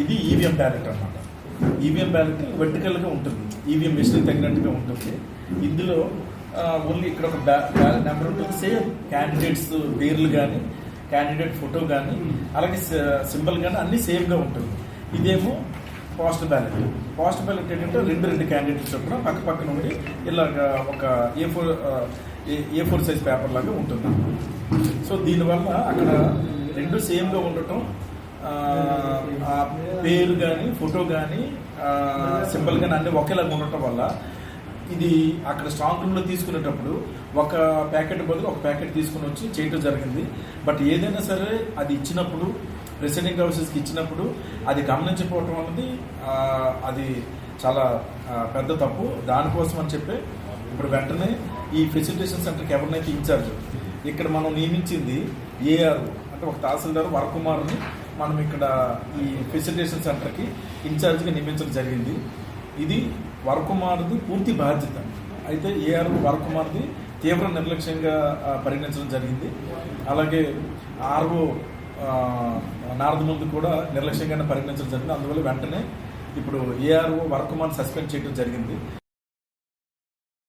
ఇది EVM ballot అనమాట EVM ballot వెర్టికల్గా ఉంటుంది. ఈవీఎం మిషన్ తగినట్టుగా ఉంటుంది. ఇందులో ఓన్లీ ఇక్కడ ఒక బ్యాలెట్ నెంబర్ ఉంటుంది. సేమ్ క్యాండిడేట్స్ పేర్లు కానీ క్యాండిడేట్ ఫోటో కానీ అలాగే సింబల్ కానీ అన్నీ సేమ్గా ఉంటుంది. ఇదేమో పోస్ట్ బ్యాలెట్ పోస్ట్ బ్యాలెట్ ఏంటంటే రెండు రెండు క్యాండిడేట్స్ చొప్పున పక్క పక్కన ఉండి ఇలాగ ఒక A four A four size paper లాగా ఉంటుంది. సో దీనివల్ల అక్కడ రెండు సేమ్గా ఉండటం పేరు కానీ ఫోటో కానీ సింబల్ కానీ అన్ని ఒకేలాగా ఉండటం వల్ల ఇది అక్కడ స్ట్రాంగ్ రూమ్లో తీసుకునేటప్పుడు ఒక ప్యాకెట్ బదులు ఒక ప్యాకెట్ తీసుకుని వచ్చి చేయటం జరిగింది. బట్ ఏదైనా సరే అది ఇచ్చినప్పుడు ప్రెసిడెంట్ హౌసెస్కి ఇచ్చినప్పుడు అది గమనించకపోవటం అనేది అది చాలా పెద్ద తప్పు. దానికోసం అని చెప్పి ఇప్పుడు వెంటనే ఈ ఫెసిలిటేషన్ సెంటర్కి ఎవరినైతే ఇన్ఛార్జ్ ఇక్కడ మనం నియమించింది ఏఆర్ అంటే ఒక తహసీల్దార్ వరకుమార్ని మనం ఇక్కడ ఈ ఫెసిలిటేషన్ సెంటర్కి ఇన్ఛార్జ్గా నియమించడం జరిగింది. ఇది వరకుమార్ది పూర్తి బాధ్యత. అయితే ఏఆర్ వరకుమార్ది తీవ్ర నిర్లక్ష్యంగా పరిగణించడం జరిగింది. అలాగే ఆర్ఓ నారద ముందు కూడా నిర్లక్ష్యంగానే పరిగణించడం జరిగింది. అందువల్ల వెంటనే ఇప్పుడు ఏఆర్ఓ వరకుమార్ సస్పెండ్ చేయడం జరిగింది.